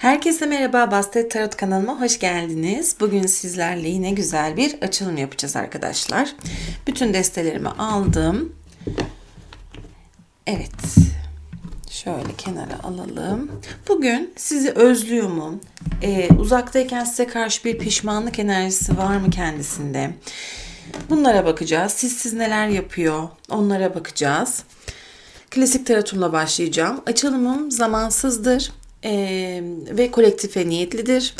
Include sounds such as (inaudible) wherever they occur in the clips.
Herkese merhaba Bastet Tarot kanalıma hoş geldiniz. Bugün sizlerle yine güzel bir açılım yapacağız arkadaşlar. Bütün destelerimi aldım. Evet. Şöyle kenara alalım. Bugün sizi özlüyor mu? Ee, uzaktayken size karşı bir pişmanlık enerjisi var mı kendisinde? Bunlara bakacağız. Siz siz neler yapıyor? Onlara bakacağız. Klasik tarotumla başlayacağım. Açılımım zamansızdır ee, ve kolektife niyetlidir.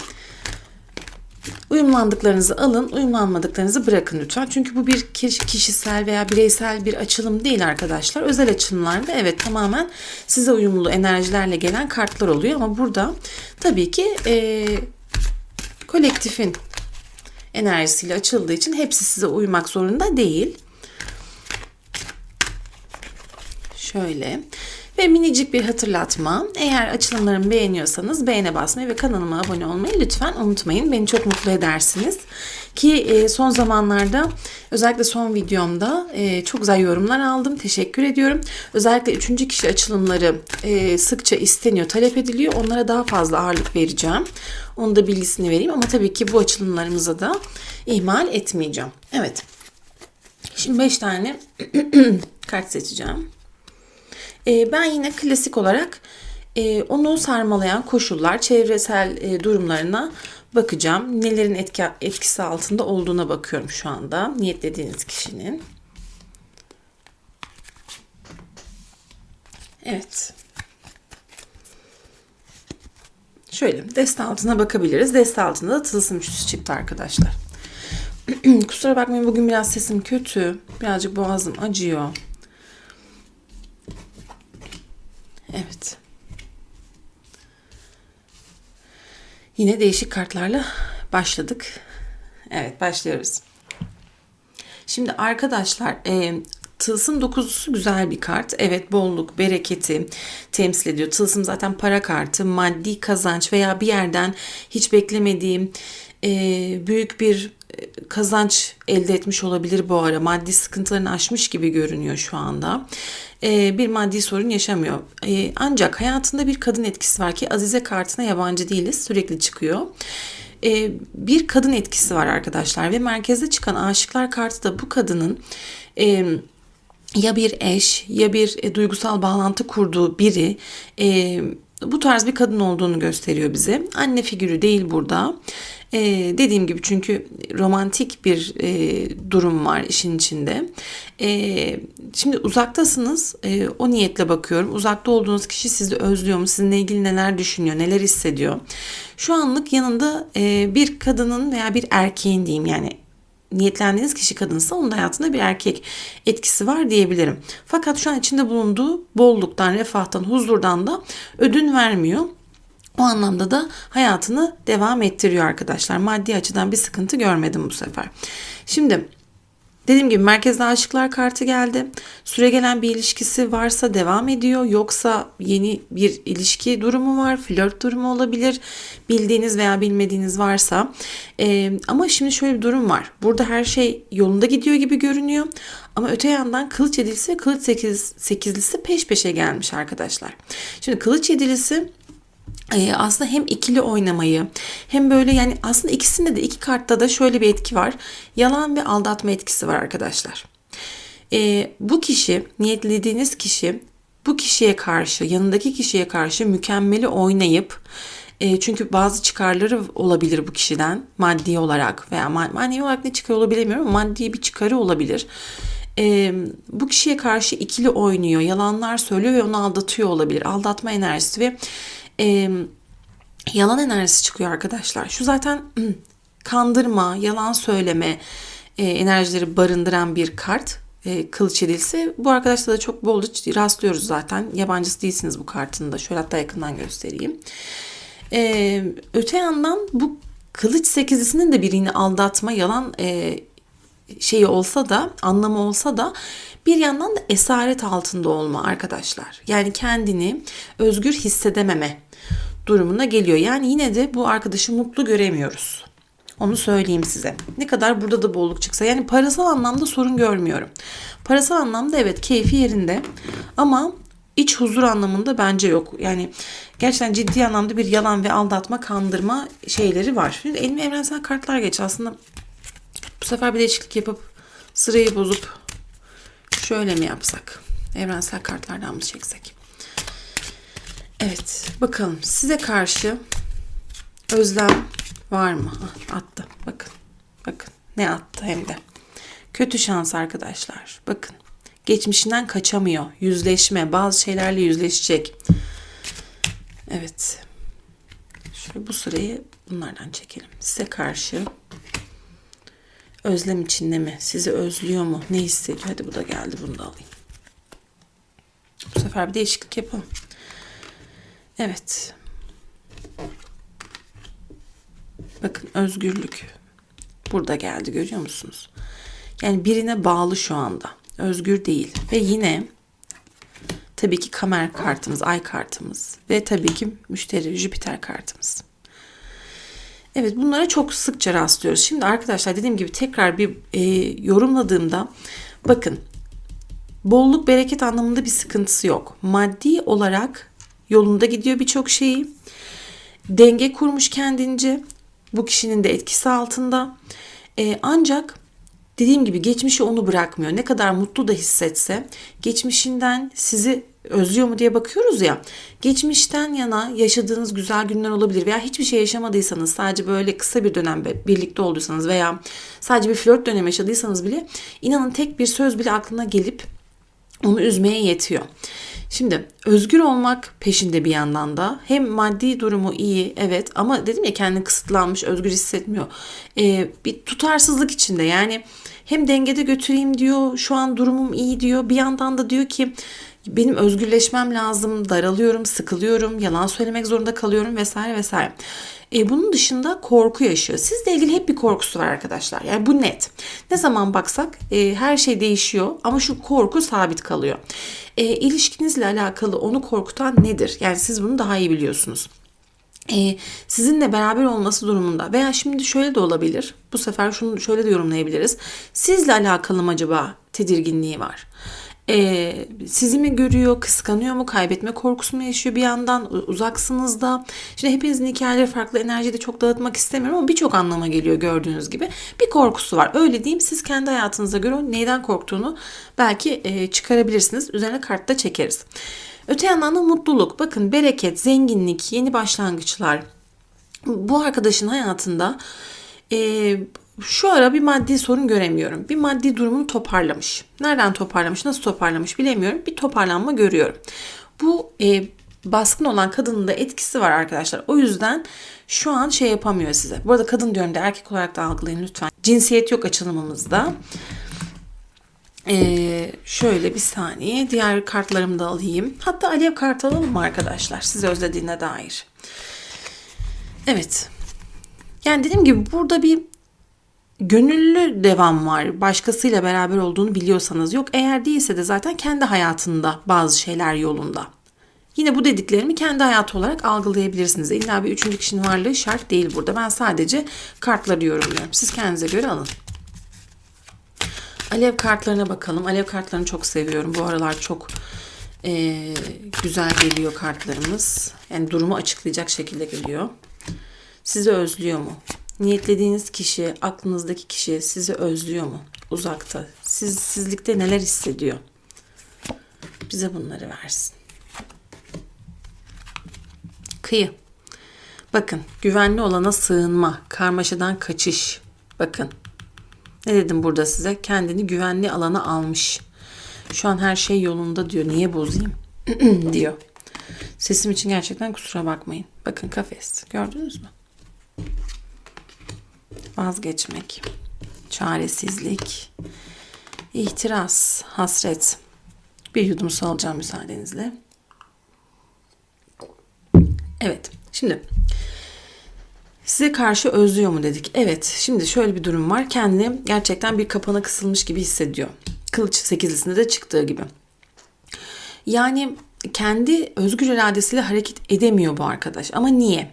Uyumlandıklarınızı alın, uyumlanmadıklarınızı bırakın lütfen. Çünkü bu bir kişisel veya bireysel bir açılım değil arkadaşlar. Özel açılımlarda evet tamamen size uyumlu enerjilerle gelen kartlar oluyor ama burada tabii ki e, kolektifin enerjisiyle açıldığı için hepsi size uymak zorunda değil. Şöyle. Ve minicik bir hatırlatma. Eğer açılımlarımı beğeniyorsanız beğene basmayı ve kanalıma abone olmayı lütfen unutmayın. Beni çok mutlu edersiniz. Ki e, son zamanlarda özellikle son videomda e, çok güzel yorumlar aldım. Teşekkür ediyorum. Özellikle üçüncü kişi açılımları e, sıkça isteniyor, talep ediliyor. Onlara daha fazla ağırlık vereceğim. Onu da bilgisini vereyim ama tabii ki bu açılımlarımıza da ihmal etmeyeceğim. Evet. Şimdi 5 tane (clears throat) kart seçeceğim. E, ben yine klasik olarak e, onu sarmalayan koşullar, çevresel e, durumlarına bakacağım. Nelerin etki, etkisi altında olduğuna bakıyorum şu anda. Niyetlediğiniz kişinin. Evet. Şöyle deste altına bakabiliriz. Deste altında da tılsım üçlüsü çıktı arkadaşlar. (clears throat) Kusura bakmayın bugün biraz sesim kötü. Birazcık boğazım acıyor. Evet. Yine değişik kartlarla başladık. Evet başlıyoruz. Şimdi arkadaşlar e, Tılsım dokuzusu güzel bir kart. Evet bolluk, bereketi temsil ediyor. Tılsım zaten para kartı, maddi kazanç veya bir yerden hiç beklemediğim e, büyük bir kazanç elde etmiş olabilir bu ara. Maddi sıkıntılarını aşmış gibi görünüyor şu anda. E, bir maddi sorun yaşamıyor. E, ancak hayatında bir kadın etkisi var ki Azize kartına yabancı değiliz. Sürekli çıkıyor. E, bir kadın etkisi var arkadaşlar ve merkezde çıkan aşıklar kartı da bu kadının e, ya bir eş ya bir e, duygusal bağlantı kurduğu biri e, bu tarz bir kadın olduğunu gösteriyor bize. Anne figürü değil burada. Ee, dediğim gibi çünkü romantik bir e, durum var işin içinde. E, şimdi uzaktasınız. E, o niyetle bakıyorum. Uzakta olduğunuz kişi sizi özlüyor mu? Sizinle ilgili neler düşünüyor? Neler hissediyor? Şu anlık yanında e, bir kadının veya bir erkeğin diyeyim yani niyetlendiğiniz kişi kadınsa onun hayatında bir erkek etkisi var diyebilirim. Fakat şu an içinde bulunduğu bolluktan, refahtan, huzurdan da ödün vermiyor. O anlamda da hayatını devam ettiriyor arkadaşlar. Maddi açıdan bir sıkıntı görmedim bu sefer. Şimdi Dediğim gibi merkezde aşıklar kartı geldi. Süre gelen bir ilişkisi varsa devam ediyor. Yoksa yeni bir ilişki durumu var. Flört durumu olabilir. Bildiğiniz veya bilmediğiniz varsa. Ee, ama şimdi şöyle bir durum var. Burada her şey yolunda gidiyor gibi görünüyor. Ama öte yandan kılıç yedilisi ve kılıç sekiz, sekizlisi peş peşe gelmiş arkadaşlar. Şimdi kılıç yedilisi aslında hem ikili oynamayı hem böyle yani aslında ikisinde de iki kartta da şöyle bir etki var. Yalan ve aldatma etkisi var arkadaşlar. Ee, bu kişi niyetlediğiniz kişi bu kişiye karşı yanındaki kişiye karşı mükemmeli oynayıp e, çünkü bazı çıkarları olabilir bu kişiden maddi olarak veya manevi olarak ne çıkar olabilir bilmiyorum ama maddi bir çıkarı olabilir. E, bu kişiye karşı ikili oynuyor, yalanlar söylüyor ve onu aldatıyor olabilir. Aldatma enerjisi ve e, yalan enerjisi çıkıyor arkadaşlar. Şu zaten (clears throat) kandırma, yalan söyleme e, enerjileri barındıran bir kart. E, kılıç edilse bu arkadaşlar da çok bolca rastlıyoruz zaten. Yabancısı değilsiniz bu kartında. Şöyle hatta yakından göstereyim. E, öte yandan bu kılıç sekizlisinin de birini aldatma, yalan e, şeyi olsa da, anlamı olsa da bir yandan da esaret altında olma arkadaşlar. Yani kendini özgür hissedememe durumuna geliyor. Yani yine de bu arkadaşı mutlu göremiyoruz. Onu söyleyeyim size. Ne kadar burada da bolluk çıksa. Yani parasal anlamda sorun görmüyorum. Parasal anlamda evet keyfi yerinde. Ama iç huzur anlamında bence yok. Yani gerçekten ciddi anlamda bir yalan ve aldatma, kandırma şeyleri var. Şimdi elime evrensel kartlar geç. Aslında bu sefer bir değişiklik yapıp sırayı bozup şöyle mi yapsak? Evrensel kartlardan mı çeksek? Evet, bakalım size karşı özlem var mı? Ah, attı. Bakın. Bakın ne attı hem de. Kötü şans arkadaşlar. Bakın. Geçmişinden kaçamıyor. Yüzleşme. Bazı şeylerle yüzleşecek. Evet. Şöyle bu sırayı bunlardan çekelim. Size karşı özlem içinde mi? Sizi özlüyor mu? Ne hissediyor? Hadi bu da geldi. Bunu da alayım. Bu sefer bir değişiklik yapalım. Evet. Bakın özgürlük. Burada geldi görüyor musunuz? Yani birine bağlı şu anda. Özgür değil. Ve yine tabii ki kamer kartımız, ay kartımız ve tabii ki müşteri Jüpiter kartımız. Evet bunlara çok sıkça rastlıyoruz. Şimdi arkadaşlar dediğim gibi tekrar bir e, yorumladığımda bakın bolluk bereket anlamında bir sıkıntısı yok. Maddi olarak yolunda gidiyor birçok şeyi. Denge kurmuş kendince. Bu kişinin de etkisi altında. E, ancak dediğim gibi geçmişi onu bırakmıyor. Ne kadar mutlu da hissetse geçmişinden sizi özlüyor mu diye bakıyoruz ya. Geçmişten yana yaşadığınız güzel günler olabilir veya hiçbir şey yaşamadıysanız sadece böyle kısa bir dönem birlikte olduysanız veya sadece bir flört dönemi yaşadıysanız bile inanın tek bir söz bile aklına gelip onu üzmeye yetiyor. Şimdi özgür olmak peşinde bir yandan da hem maddi durumu iyi evet ama dedim ya kendini kısıtlanmış özgür hissetmiyor. Ee, bir tutarsızlık içinde yani hem dengede götüreyim diyor şu an durumum iyi diyor bir yandan da diyor ki benim özgürleşmem lazım daralıyorum sıkılıyorum yalan söylemek zorunda kalıyorum vesaire vesaire. E, bunun dışında korku yaşıyor. Sizle ilgili hep bir korkusu var arkadaşlar. Yani bu net. Ne zaman baksak e, her şey değişiyor ama şu korku sabit kalıyor. E, ilişkinizle alakalı onu korkutan nedir? Yani siz bunu daha iyi biliyorsunuz e, sizinle beraber olması durumunda veya şimdi şöyle de olabilir. Bu sefer şunu şöyle de yorumlayabiliriz. Sizle alakalı mı acaba tedirginliği var? E, sizi mi görüyor, kıskanıyor mu, kaybetme korkusu mu yaşıyor bir yandan, uzaksınız da. Şimdi hepinizin hikayeleri farklı enerjide çok dağıtmak istemiyorum ama birçok anlama geliyor gördüğünüz gibi. Bir korkusu var. Öyle diyeyim siz kendi hayatınıza göre neyden korktuğunu belki e, çıkarabilirsiniz. Üzerine kartta çekeriz. Öte yandan da mutluluk. Bakın bereket, zenginlik, yeni başlangıçlar. Bu arkadaşın hayatında e, şu ara bir maddi sorun göremiyorum. Bir maddi durumunu toparlamış. Nereden toparlamış, nasıl toparlamış bilemiyorum. Bir toparlanma görüyorum. Bu e, baskın olan kadının da etkisi var arkadaşlar. O yüzden şu an şey yapamıyor size. Bu arada kadın diyorum da erkek olarak da algılayın lütfen. Cinsiyet yok açılımımızda. Ee, şöyle bir saniye diğer kartlarımı da alayım. Hatta alev kart alalım mı arkadaşlar sizi özlediğine dair. Evet. Yani dediğim gibi burada bir gönüllü devam var. Başkasıyla beraber olduğunu biliyorsanız yok. Eğer değilse de zaten kendi hayatında bazı şeyler yolunda. Yine bu dediklerimi kendi hayatı olarak algılayabilirsiniz. İlla bir üçüncü kişinin varlığı şart değil burada. Ben sadece kartları yorumluyorum. Siz kendinize göre alın. Alev kartlarına bakalım. Alev kartlarını çok seviyorum. Bu aralar çok e, güzel geliyor kartlarımız. Yani durumu açıklayacak şekilde geliyor. Sizi özlüyor mu? Niyetlediğiniz kişi, aklınızdaki kişi sizi özlüyor mu? Uzakta. Siz sizlikte neler hissediyor? Bize bunları versin. Kıyı. Bakın güvenli olana sığınma, karmaşadan kaçış. Bakın ne dedim burada size? Kendini güvenli alana almış. Şu an her şey yolunda diyor. Niye bozayım? (clears throat) diyor. Sesim için gerçekten kusura bakmayın. Bakın kafes. Gördünüz mü? Vazgeçmek. Çaresizlik. ihtiras, Hasret. Bir yudum su alacağım müsaadenizle. Evet. Şimdi Size karşı özlüyor mu dedik. Evet şimdi şöyle bir durum var. Kendini gerçekten bir kapana kısılmış gibi hissediyor. Kılıç sekizlisinde de çıktığı gibi. Yani kendi özgür iradesiyle hareket edemiyor bu arkadaş. Ama niye?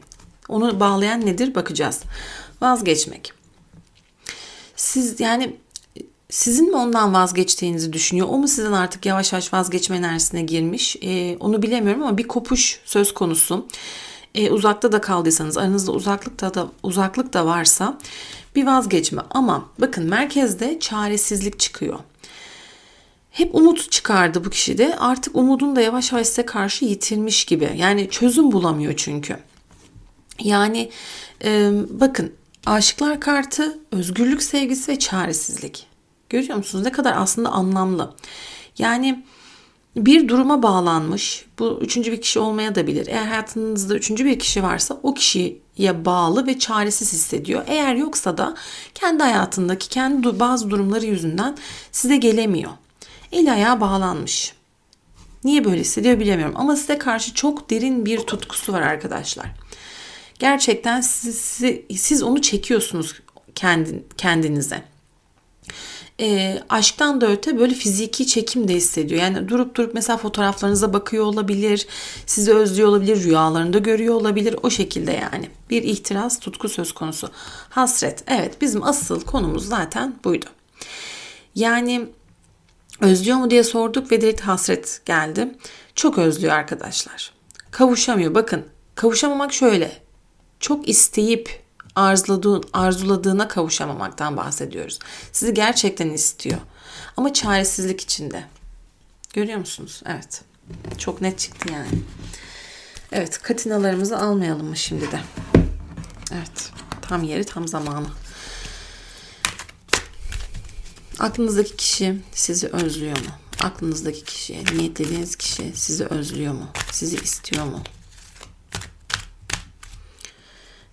Onu bağlayan nedir bakacağız. Vazgeçmek. Siz yani sizin mi ondan vazgeçtiğinizi düşünüyor? O mu sizden artık yavaş yavaş vazgeçme enerjisine girmiş? Ee, onu bilemiyorum ama bir kopuş söz konusu. Ee, uzakta da kaldıysanız, aranızda uzaklıkta da uzaklık da varsa bir vazgeçme. Ama bakın merkezde çaresizlik çıkıyor. Hep umut çıkardı bu kişi de. Artık umudunu da yavaş yavaş size karşı yitirmiş gibi. Yani çözüm bulamıyor çünkü. Yani e, bakın aşıklar kartı özgürlük sevgisi ve çaresizlik. Görüyor musunuz ne kadar aslında anlamlı. Yani bir duruma bağlanmış. Bu üçüncü bir kişi olmaya da bilir. Eğer hayatınızda üçüncü bir kişi varsa o kişiye bağlı ve çaresiz hissediyor. Eğer yoksa da kendi hayatındaki kendi bazı durumları yüzünden size gelemiyor. Eli ayağı bağlanmış. Niye böyle hissediyor bilemiyorum ama size karşı çok derin bir tutkusu var arkadaşlar. Gerçekten siz, siz onu çekiyorsunuz kendi, kendinize e, aşktan da öte böyle fiziki çekim de hissediyor. Yani durup durup mesela fotoğraflarınıza bakıyor olabilir, sizi özlüyor olabilir, rüyalarında görüyor olabilir. O şekilde yani. Bir ihtiras, tutku söz konusu. Hasret. Evet bizim asıl konumuz zaten buydu. Yani özlüyor mu diye sorduk ve direkt hasret geldi. Çok özlüyor arkadaşlar. Kavuşamıyor. Bakın kavuşamamak şöyle. Çok isteyip arzuladığı, arzuladığına kavuşamamaktan bahsediyoruz. Sizi gerçekten istiyor. Ama çaresizlik içinde. Görüyor musunuz? Evet. Çok net çıktı yani. Evet, katinalarımızı almayalım mı şimdi de? Evet. Tam yeri, tam zamanı. Aklınızdaki kişi sizi özlüyor mu? Aklınızdaki kişi, niyetlediğiniz kişi sizi özlüyor mu? Sizi istiyor mu?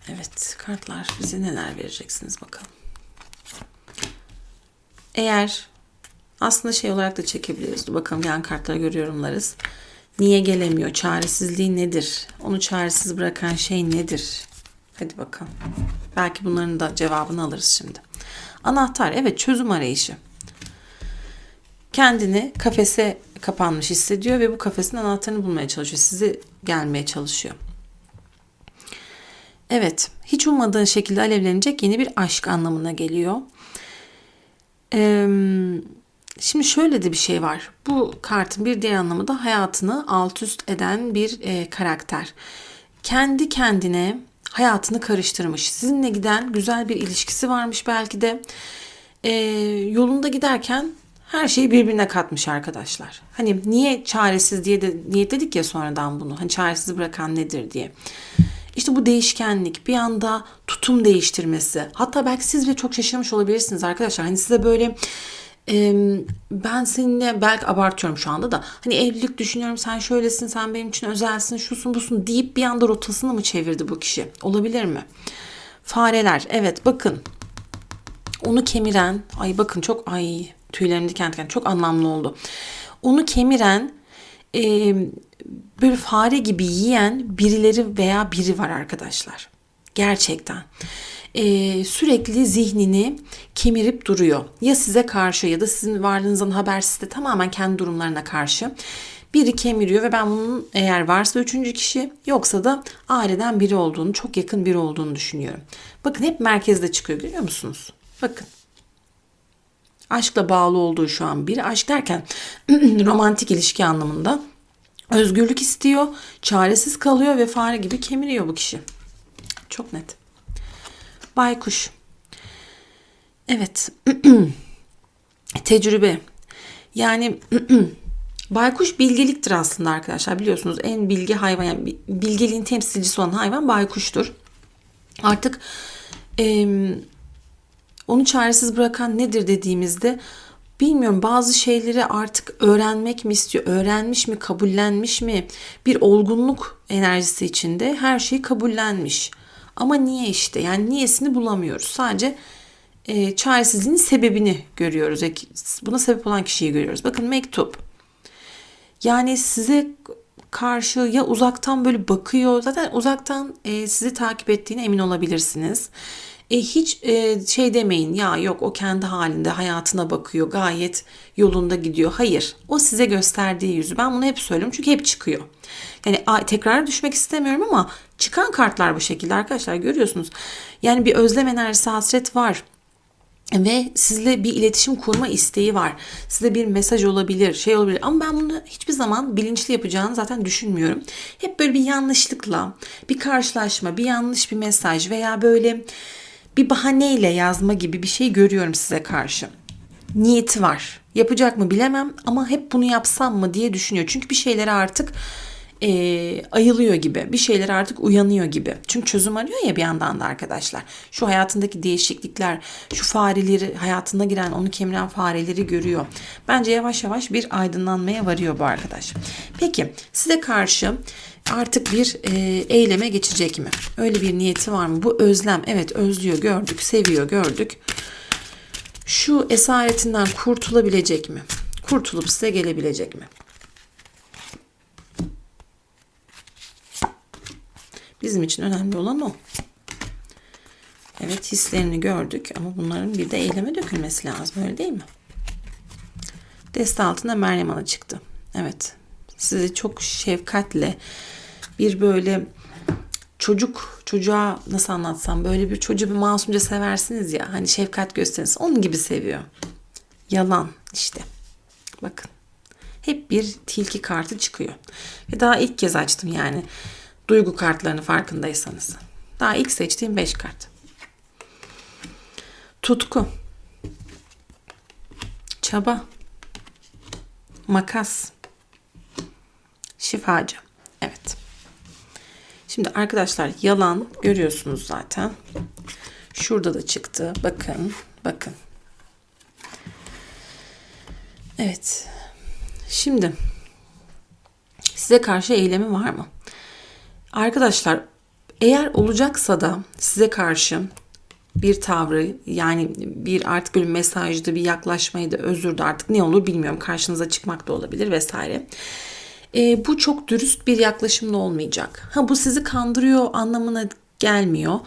Evet kartlar bize neler vereceksiniz bakalım. Eğer aslında şey olarak da çekebiliriz. bakalım yan kartları görüyor yorumlarız. Niye gelemiyor? Çaresizliği nedir? Onu çaresiz bırakan şey nedir? Hadi bakalım. Belki bunların da cevabını alırız şimdi. Anahtar evet çözüm arayışı. Kendini kafese kapanmış hissediyor ve bu kafesin anahtarını bulmaya çalışıyor. Sizi gelmeye çalışıyor. Evet, hiç ummadığın şekilde alevlenecek yeni bir aşk anlamına geliyor. Ee, şimdi şöyle de bir şey var. Bu kartın bir diğer anlamı da hayatını alt üst eden bir e, karakter. Kendi kendine hayatını karıştırmış. Sizinle giden güzel bir ilişkisi varmış belki de. E, yolunda giderken her şeyi birbirine katmış arkadaşlar. Hani niye çaresiz diye de niyetledik ya sonradan bunu. Hani çaresiz bırakan nedir diye. İşte bu değişkenlik bir anda tutum değiştirmesi. Hatta belki siz bile çok şaşırmış olabilirsiniz arkadaşlar. Hani size böyle e, ben seninle belki abartıyorum şu anda da hani evlilik düşünüyorum sen şöylesin sen benim için özelsin şusun busun deyip bir anda rotasını mı çevirdi bu kişi? Olabilir mi? Fareler evet bakın onu kemiren ay bakın çok ay tüylerim diken diken çok anlamlı oldu. Onu kemiren e, böyle fare gibi yiyen birileri veya biri var arkadaşlar. Gerçekten. Ee, sürekli zihnini kemirip duruyor. Ya size karşı ya da sizin varlığınızdan habersiz de tamamen kendi durumlarına karşı. Biri kemiriyor ve ben bunun eğer varsa üçüncü kişi yoksa da aileden biri olduğunu, çok yakın biri olduğunu düşünüyorum. Bakın hep merkezde çıkıyor görüyor musunuz? Bakın. Aşkla bağlı olduğu şu an biri. Aşk derken (clears throat) romantik ilişki anlamında Özgürlük istiyor, çaresiz kalıyor ve fare gibi kemiriyor bu kişi. Çok net. Baykuş. Evet. (clears throat) Tecrübe. Yani (clears throat) baykuş bilgeliktir aslında arkadaşlar. Biliyorsunuz en bilgi hayvan, yani bilgeliğin temsilcisi olan hayvan baykuştur. Artık e, onu çaresiz bırakan nedir dediğimizde bilmiyorum bazı şeyleri artık öğrenmek mi istiyor, öğrenmiş mi, kabullenmiş mi? Bir olgunluk enerjisi içinde her şeyi kabullenmiş. Ama niye işte? Yani niyesini bulamıyoruz. Sadece e, çaresizliğin sebebini görüyoruz. Buna sebep olan kişiyi görüyoruz. Bakın mektup. Yani size karşı ya uzaktan böyle bakıyor. Zaten uzaktan e, sizi takip ettiğine emin olabilirsiniz. E, hiç e, şey demeyin ya yok o kendi halinde hayatına bakıyor gayet yolunda gidiyor. Hayır o size gösterdiği yüzü ben bunu hep söylüyorum çünkü hep çıkıyor. Yani tekrar düşmek istemiyorum ama çıkan kartlar bu şekilde arkadaşlar görüyorsunuz. Yani bir özlem enerjisi hasret var. ve sizle bir iletişim kurma isteği var. Size bir mesaj olabilir, şey olabilir ama ben bunu hiçbir zaman bilinçli yapacağını zaten düşünmüyorum. Hep böyle bir yanlışlıkla, bir karşılaşma, bir yanlış bir mesaj veya böyle bir bahaneyle yazma gibi bir şey görüyorum size karşı. Niyeti var. Yapacak mı bilemem ama hep bunu yapsam mı diye düşünüyor. Çünkü bir şeyleri artık e, ayılıyor gibi. Bir şeyler artık uyanıyor gibi. Çünkü çözüm arıyor ya bir yandan da arkadaşlar. Şu hayatındaki değişiklikler, şu fareleri, hayatına giren, onu kemiren fareleri görüyor. Bence yavaş yavaş bir aydınlanmaya varıyor bu arkadaş. Peki size karşı artık bir e, eyleme geçecek mi? Öyle bir niyeti var mı? Bu özlem. Evet özlüyor gördük, seviyor gördük. Şu esaretinden kurtulabilecek mi? Kurtulup size gelebilecek mi? Bizim için önemli olan o. Evet hislerini gördük ama bunların bir de eyleme dökülmesi lazım öyle değil mi? Deste altında Meryem Ana çıktı. Evet. Sizi çok şefkatle bir böyle çocuk çocuğa nasıl anlatsam böyle bir çocuğu bir masumca seversiniz ya hani şefkat gösteriniz onun gibi seviyor. Yalan işte. Bakın. Hep bir tilki kartı çıkıyor. Ve daha ilk kez açtım yani. Duygu kartlarını farkındaysanız. Daha ilk seçtiğim 5 kart. Tutku. Çaba. Makas. Şifacı. Evet. Şimdi arkadaşlar yalan görüyorsunuz zaten. Şurada da çıktı. Bakın. Bakın. Evet. Şimdi size karşı eylemi var mı? Arkadaşlar eğer olacaksa da size karşı bir tavrı yani bir artık bir mesajdı bir yaklaşmaydı özürdü artık ne olur bilmiyorum karşınıza çıkmak da olabilir vesaire. E, bu çok dürüst bir yaklaşımla olmayacak. Ha bu sizi kandırıyor anlamına gelmiyor.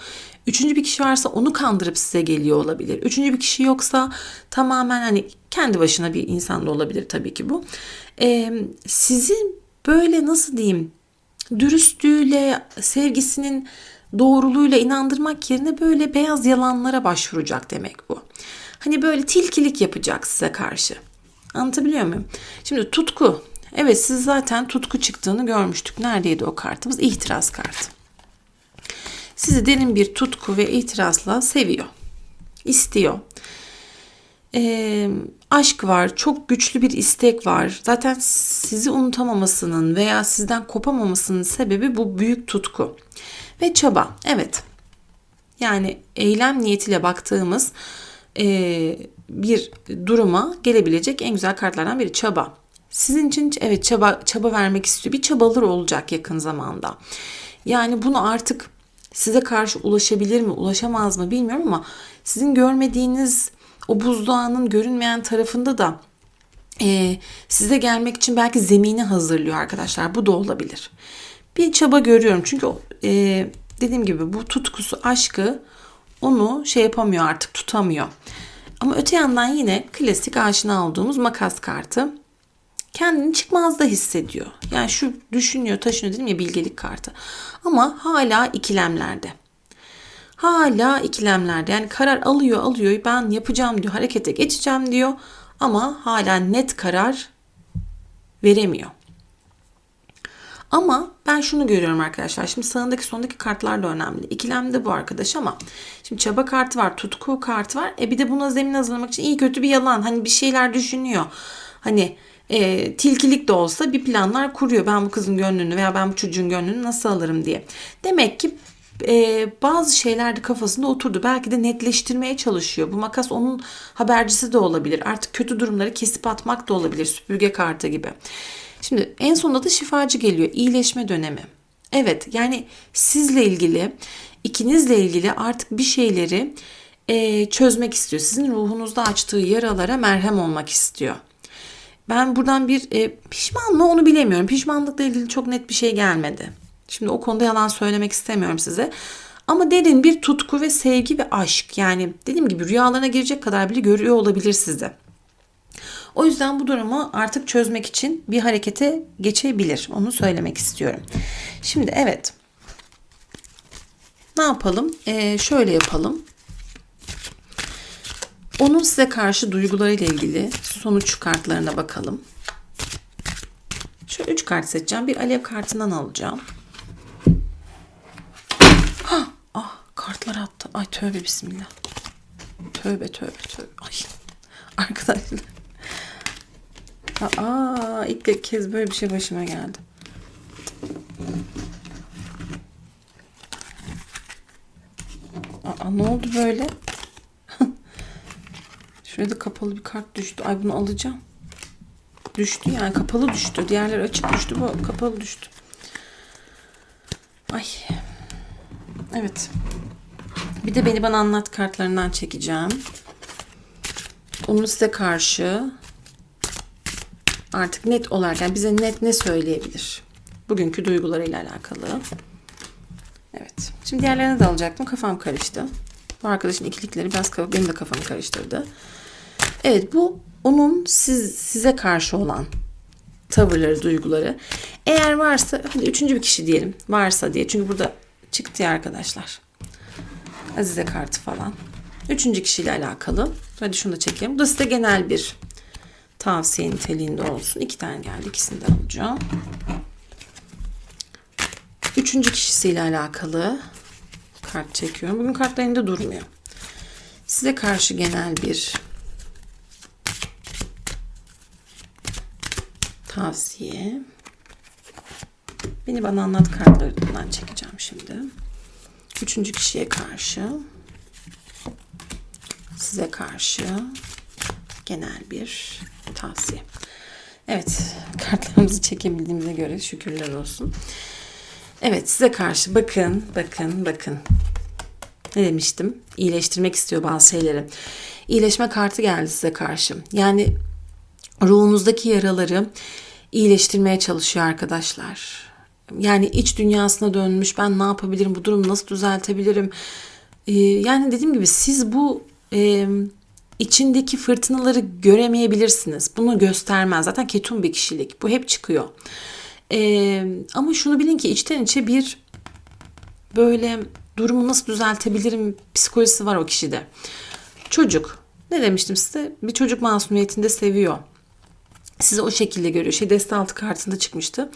Üçüncü bir kişi varsa onu kandırıp size geliyor olabilir. Üçüncü bir kişi yoksa tamamen hani kendi başına bir insan da olabilir tabii ki bu. E, sizi böyle nasıl diyeyim dürüstlüğüyle, sevgisinin doğruluğuyla inandırmak yerine böyle beyaz yalanlara başvuracak demek bu. Hani böyle tilkilik yapacak size karşı. Anlatabiliyor muyum? Şimdi tutku. Evet siz zaten tutku çıktığını görmüştük. Neredeydi o kartımız? İhtiras kartı. Sizi derin bir tutku ve itirazla seviyor. İstiyor. Ee, aşk var, çok güçlü bir istek var. Zaten sizi unutamamasının veya sizden kopamamasının sebebi bu büyük tutku ve çaba. Evet. Yani eylem niyetiyle baktığımız e, bir duruma gelebilecek en güzel kartlardan biri çaba. Sizin için evet çaba çaba vermek istiyor. Bir çabaları olacak yakın zamanda. Yani bunu artık size karşı ulaşabilir mi, ulaşamaz mı bilmiyorum ama sizin görmediğiniz o buzdağının görünmeyen tarafında da e, size gelmek için belki zemini hazırlıyor arkadaşlar. Bu da olabilir. Bir çaba görüyorum çünkü e, dediğim gibi bu tutkusu, aşkı onu şey yapamıyor artık tutamıyor. Ama öte yandan yine klasik aşina olduğumuz makas kartı kendini çıkmazda hissediyor. Yani şu düşünüyor, taşınıyor dedim ya bilgelik kartı. Ama hala ikilemlerde hala ikilemlerde. Yani karar alıyor alıyor ben yapacağım diyor harekete geçeceğim diyor ama hala net karar veremiyor. Ama ben şunu görüyorum arkadaşlar. Şimdi sağındaki sondaki kartlar da önemli. İkilemde bu arkadaş ama şimdi çaba kartı var, tutku kartı var. E bir de buna zemin hazırlamak için iyi kötü bir yalan. Hani bir şeyler düşünüyor. Hani e, tilkilik de olsa bir planlar kuruyor. Ben bu kızın gönlünü veya ben bu çocuğun gönlünü nasıl alırım diye. Demek ki e, bazı şeyler de kafasında oturdu. Belki de netleştirmeye çalışıyor. Bu makas onun habercisi de olabilir. Artık kötü durumları kesip atmak da olabilir. Süpürge kartı gibi. Şimdi en sonunda da şifacı geliyor. İyileşme dönemi. Evet yani sizle ilgili, ikinizle ilgili artık bir şeyleri e, çözmek istiyor. Sizin ruhunuzda açtığı yaralara merhem olmak istiyor. Ben buradan bir e, pişman mı onu bilemiyorum. Pişmanlıkla ilgili çok net bir şey gelmedi. Şimdi o konuda yalan söylemek istemiyorum size. Ama derin bir tutku ve sevgi ve aşk. Yani dediğim gibi rüyalarına girecek kadar bile görüyor olabilir sizi. O yüzden bu durumu artık çözmek için bir harekete geçebilir. Onu söylemek istiyorum. Şimdi evet. Ne yapalım? Ee, şöyle yapalım. Onun size karşı duygularıyla ilgili sonuç kartlarına bakalım. Şöyle 3 kart seçeceğim. Bir alev kartından alacağım. Ah, ah kartlar attı. Ay tövbe bismillah. Tövbe tövbe tövbe. Ay. (laughs) Arkadaşlar. Aa ilk kez böyle bir şey başıma geldi. Aa ne oldu böyle? Şurada da kapalı bir kart düştü. Ay bunu alacağım. Düştü yani kapalı düştü. Diğerleri açık düştü. Bu kapalı düştü. Ay. Evet. Bir de beni bana anlat kartlarından çekeceğim. Onu size karşı artık net olarak yani bize net ne söyleyebilir? Bugünkü duygularıyla alakalı. Evet. Şimdi diğerlerini de alacaktım. Kafam karıştı. Bu arkadaşın ikilikleri biraz benim de kafamı karıştırdı. Evet bu onun siz, size karşı olan tavırları, duyguları. Eğer varsa hadi üçüncü bir kişi diyelim. Varsa diye. Çünkü burada çıktı ya arkadaşlar. Azize kartı falan. Üçüncü kişiyle alakalı. Hadi şunu da çekeyim. Bu da size genel bir tavsiye niteliğinde olsun. İki tane geldi. İkisini de alacağım. Üçüncü kişisiyle alakalı kart çekiyorum. Bugün kartlar elinde durmuyor. Size karşı genel bir tavsiye. Beni bana anlat kartlarından çekeceğim şimdi. Üçüncü kişiye karşı size karşı genel bir tavsiye. Evet, kartlarımızı çekebildiğimize göre şükürler olsun. Evet, size karşı bakın, bakın, bakın. Ne demiştim? İyileştirmek istiyor bazı şeyleri. İyileşme kartı geldi size karşı. Yani ruhunuzdaki yaraları iyileştirmeye çalışıyor arkadaşlar. Yani iç dünyasına dönmüş. Ben ne yapabilirim? Bu durumu nasıl düzeltebilirim? Ee, yani dediğim gibi siz bu e, içindeki fırtınaları göremeyebilirsiniz. Bunu göstermez. Zaten ketum bir kişilik. Bu hep çıkıyor. Ee, ama şunu bilin ki içten içe bir böyle durumu nasıl düzeltebilirim psikolojisi var o kişide. Çocuk. Ne demiştim size? Bir çocuk masumiyetinde seviyor. Sizi o şekilde görüyor. Şey deste altı kartında çıkmıştı.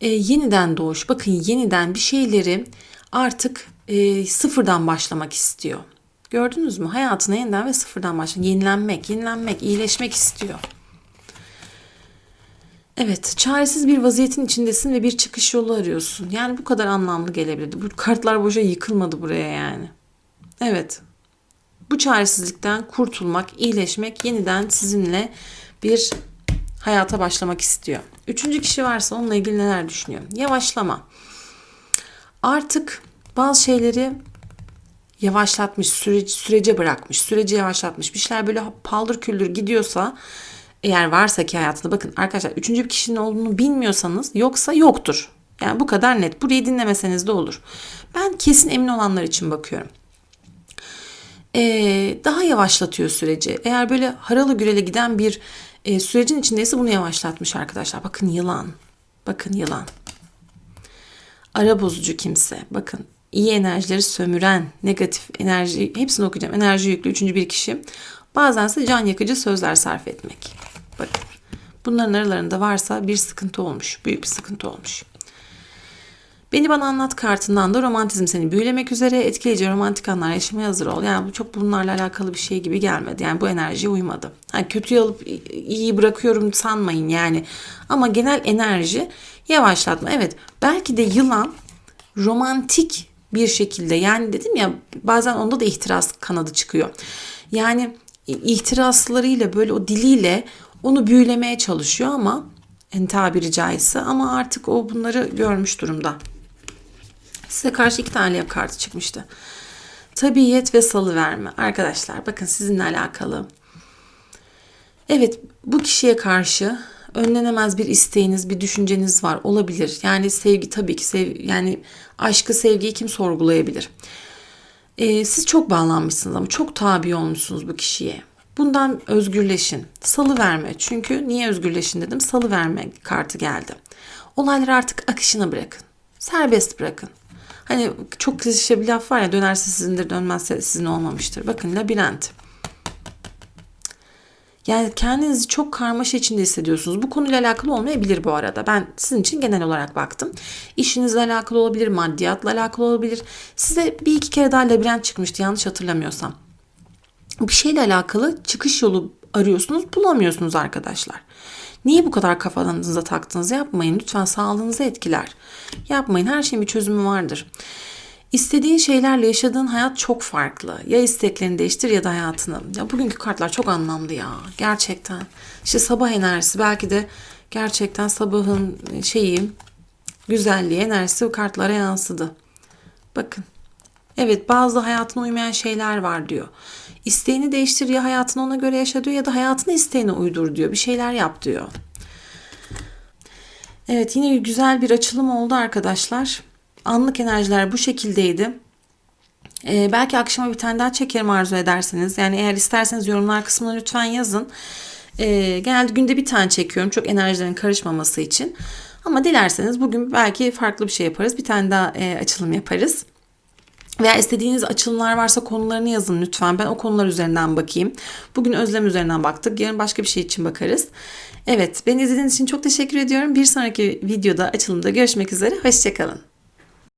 Ee, yeniden doğuş. Bakın yeniden bir şeyleri artık e, sıfırdan başlamak istiyor. Gördünüz mü? Hayatına yeniden ve sıfırdan başlamak. Yenilenmek, yenilenmek, iyileşmek istiyor. Evet, çaresiz bir vaziyetin içindesin ve bir çıkış yolu arıyorsun. Yani bu kadar anlamlı gelebilirdi. Bu kartlar boşa yıkılmadı buraya yani. Evet. Bu çaresizlikten kurtulmak, iyileşmek, yeniden sizinle bir hayata başlamak istiyor. Üçüncü kişi varsa onunla ilgili neler düşünüyor? Yavaşlama. Artık bazı şeyleri yavaşlatmış, süreci, sürece bırakmış, süreci yavaşlatmış. Bir şeyler böyle paldır küldür gidiyorsa eğer varsa ki hayatında bakın arkadaşlar üçüncü bir kişinin olduğunu bilmiyorsanız yoksa yoktur. Yani bu kadar net. Burayı dinlemeseniz de olur. Ben kesin emin olanlar için bakıyorum. Ee, daha yavaşlatıyor süreci. Eğer böyle haralı gürele giden bir e, sürecin içindeyse bunu yavaşlatmış arkadaşlar. Bakın yılan. Bakın yılan. Ara bozucu kimse. Bakın iyi enerjileri sömüren, negatif enerji hepsini okuyacağım. Enerji yüklü üçüncü bir kişi. Bazen ise can yakıcı sözler sarf etmek. Bakın bunların aralarında varsa bir sıkıntı olmuş. Büyük bir sıkıntı olmuş. Beni bana anlat kartından da romantizm seni büyülemek üzere etkileyici romantik anlar yaşamaya hazır ol. Yani bu çok bunlarla alakalı bir şey gibi gelmedi. Yani bu enerjiye uymadı. Yani kötüyü alıp iyi bırakıyorum sanmayın yani. Ama genel enerji yavaşlatma. Evet belki de yılan romantik bir şekilde yani dedim ya bazen onda da ihtiras kanadı çıkıyor. Yani ihtiraslarıyla böyle o diliyle onu büyülemeye çalışıyor ama en tabiri caizse ama artık o bunları görmüş durumda. Size karşı iki tane alev kartı çıkmıştı. Tabiyet ve salı verme. Arkadaşlar bakın sizinle alakalı. Evet bu kişiye karşı önlenemez bir isteğiniz, bir düşünceniz var. Olabilir. Yani sevgi tabii ki sev yani aşkı, sevgiyi kim sorgulayabilir? Ee, siz çok bağlanmışsınız ama çok tabi olmuşsunuz bu kişiye. Bundan özgürleşin. Salı verme. Çünkü niye özgürleşin dedim? Salı verme kartı geldi. Olayları artık akışına bırakın. Serbest bırakın. Hani çok klişe bir laf var ya dönerse sizindir dönmezse sizin olmamıştır. Bakın labirent. Yani kendinizi çok karmaşa içinde hissediyorsunuz. Bu konuyla alakalı olmayabilir bu arada. Ben sizin için genel olarak baktım. İşinizle alakalı olabilir, maddiyatla alakalı olabilir. Size bir iki kere daha labirent çıkmıştı yanlış hatırlamıyorsam. Bir şeyle alakalı çıkış yolu arıyorsunuz, bulamıyorsunuz arkadaşlar. Niye bu kadar kafanıza taktınız? Yapmayın. Lütfen sağlığınızı etkiler. Yapmayın. Her şeyin bir çözümü vardır. İstediğin şeylerle yaşadığın hayat çok farklı. Ya isteklerini değiştir ya da hayatını. Ya bugünkü kartlar çok anlamlı ya. Gerçekten. İşte sabah enerjisi belki de gerçekten sabahın şeyi güzelliği enerjisi bu kartlara yansıdı. Bakın. Evet bazı hayatına uymayan şeyler var diyor. İsteğini değiştir ya hayatını ona göre yaşa diyor ya da hayatını isteğine uydur diyor. Bir şeyler yap diyor. Evet yine güzel bir açılım oldu arkadaşlar. Anlık enerjiler bu şekildeydi. Ee, belki akşama bir tane daha çekerim arzu ederseniz. Yani eğer isterseniz yorumlar kısmına lütfen yazın. Ee, genelde günde bir tane çekiyorum. Çok enerjilerin karışmaması için. Ama dilerseniz bugün belki farklı bir şey yaparız. Bir tane daha e, açılım yaparız. Veya istediğiniz açılımlar varsa konularını yazın lütfen. Ben o konular üzerinden bakayım. Bugün özlem üzerinden baktık. Yarın başka bir şey için bakarız. Evet, beni izlediğiniz için çok teşekkür ediyorum. Bir sonraki videoda, açılımda görüşmek üzere. Hoşçakalın.